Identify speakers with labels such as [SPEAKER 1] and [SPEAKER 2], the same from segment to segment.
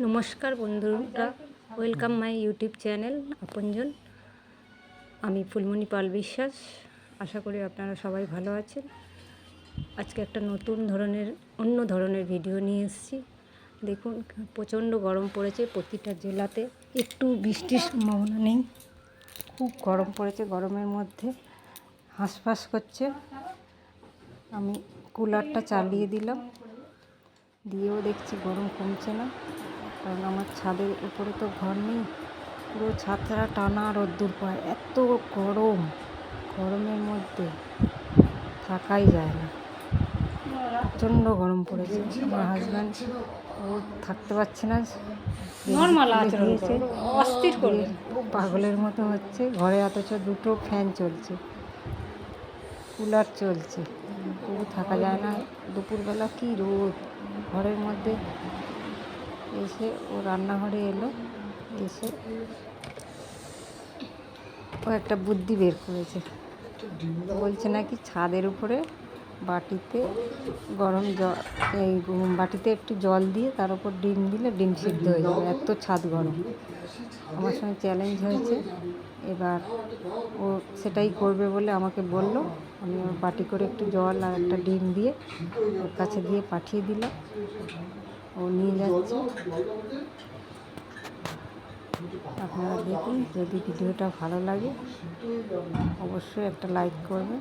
[SPEAKER 1] নমস্কার বন্ধুরা welcome my YouTube channel আপনজন। আমি ফুলমণি পাল বিশ্বাস, আশা করি আপনারা সবাই ভালো আছেন। আজকে একটা নতুন ধরনের, অন্য ধরনের ভিডিও নিয়ে এসেছি। দেখুন, প্রচণ্ড গরম পড়েছে প্রতিটা জেলাতে। একটু বৃষ্টির সম্ভাবনা নেই। খুব গরম পড়েছে গরমের মধ্যে। হাঁসফাঁস করছে। আমি কুলারটা চালিয়ে দিলাম। দিয়েও দেখছি গরম কমছে না। কারণ আমার ছাদের উপরে তো ঘর নেই। পুরো ছাদটা টানা রোদ্দুর পায়। এত গরম গরমের মধ্যে থাকাই যায় না। প্রচণ্ড গরম পড়েছে। আমার হাজব্যান্ড ও থাকতে পারছে না।
[SPEAKER 2] অস্থির করবে।
[SPEAKER 1] পাগলের মতো হচ্ছে। ঘরে অথচ দুটো ফ্যান চলছে। কুলার চলছে। তবু থাকা যায় না। দুপুরবেলা কি রোদ? ঘরের মধ্যে এসে ও রান্নাঘরে এলো, এসে ও একটা বুদ্ধি বের করেছে। বলছে নাকি ছাদের উপরে বাটিতে গরম জল এই বাটিতে একটু জল দিয়ে তার উপর ডিম দিলে ডিম সিদ্ধ হয়ে যাবে, এত ছাদ গরম। আমার সঙ্গে চ্যালেঞ্জ হয়েছে। এবার ও সেটাই করবে বলে আমাকে বলল। আমি বাটি করে একটু জল আর একটা ডিম দিয়ে ওর কাছে দিয়ে পাঠিয়ে দিলাম। ও নিয়ে যাচ্ছে। আপনারা দেখুন যদি ভিডিওটা ভালো লাগে, অবশ্যই একটা লাইক করবে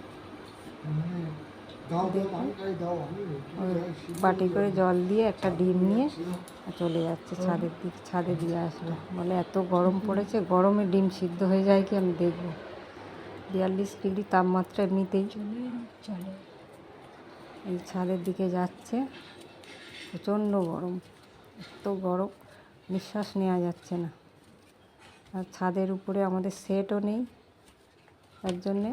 [SPEAKER 1] দেখুন বাটি করে জল দিয়ে একটা ডিম নিয়ে চলে যাচ্ছে ছাদের দিক, ছাদে দিয়ে আসবে। বলে এত গরম পড়েছে, গরমে ডিম সিদ্ধ হয়ে যায় কি আমি দেখব। বিয়াল্লিশ ডিগ্রি তাপমাত্রা এমনিতেই। চলে এই ছাদের দিকে যাচ্ছে। প্রচণ্ড গরম। এত গরম, নিঃশ্বাস নেওয়া যাচ্ছে না। আর ছাদের উপরে আমাদের সেটও নেই। তার জন্যে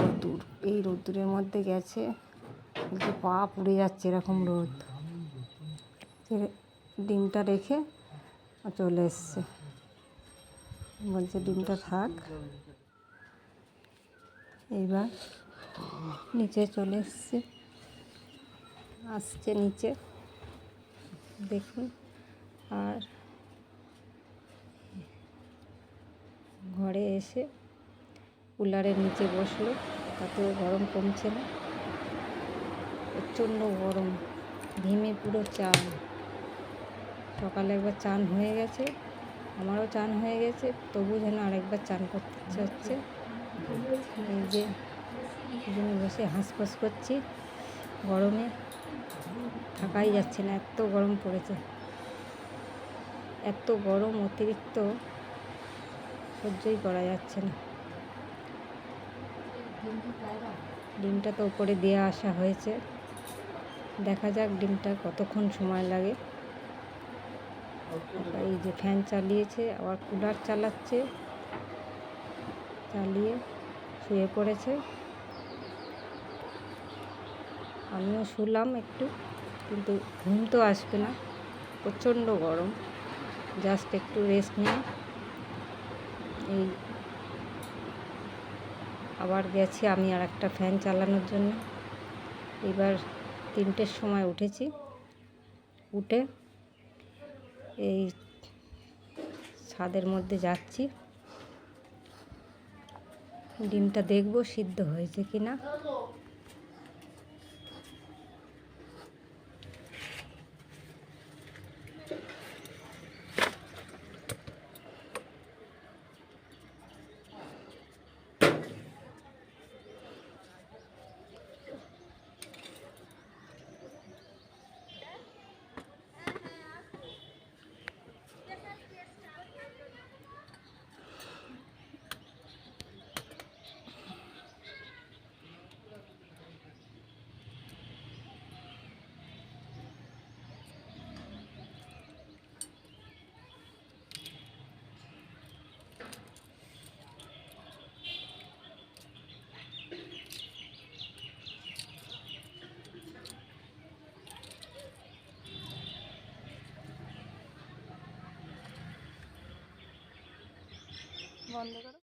[SPEAKER 1] রোদ্দুর, এই রোদ্দুরের মধ্যে গেছে বলছে পা পুড়ে যাচ্ছে এরকম রোদ। ডিমটা রেখে চলে এসছে। বলছে, ডিমটা থাক। এইবার নিচে চলে এসছে। আসছে নিচে। দেখুন, আর ঘরে এসে কুলারের নিচে বসল। তাতেও গরম কমছে না। প্রচণ্ড গরম ঘেমে পুরো চান। সকালে একবার চান হয়ে গেছে, আমারও চান হয়ে গেছে তবু যেন আরেকবার চান করতে হচ্ছে। এই যে বসে হাঁসফাঁস করছি। গরমে থাকাই যাচ্ছে না, এত গরম পড়েছে। এত গরম, অতিরিক্ত সহ্যই করা যাচ্ছে না। ডিমটা তো উপরে দিয়ে আসা হয়েছে। দেখা যাক ডিমটা কতক্ষণ সময় লাগে। এই যে ফ্যান চালিয়েছে, আবার কুলার চালাচ্ছে, চালিয়ে শুয়ে পড়েছে। আমিও শুলাম একটু, কিন্তু ঘুম তো আসবে না, প্রচণ্ড গরম। জাস্ট একটু রেস্ট নিয়ে এই আবার গেছি আমি আর একটা ফ্যান চালানোর জন্য। এবার তিনটের সময় উঠেছি, উঠে এই ছাদের মধ্যে যাচ্ছি। ডিমটা দেখব সিদ্ধ হয়েছে কি না বন্ধ করো।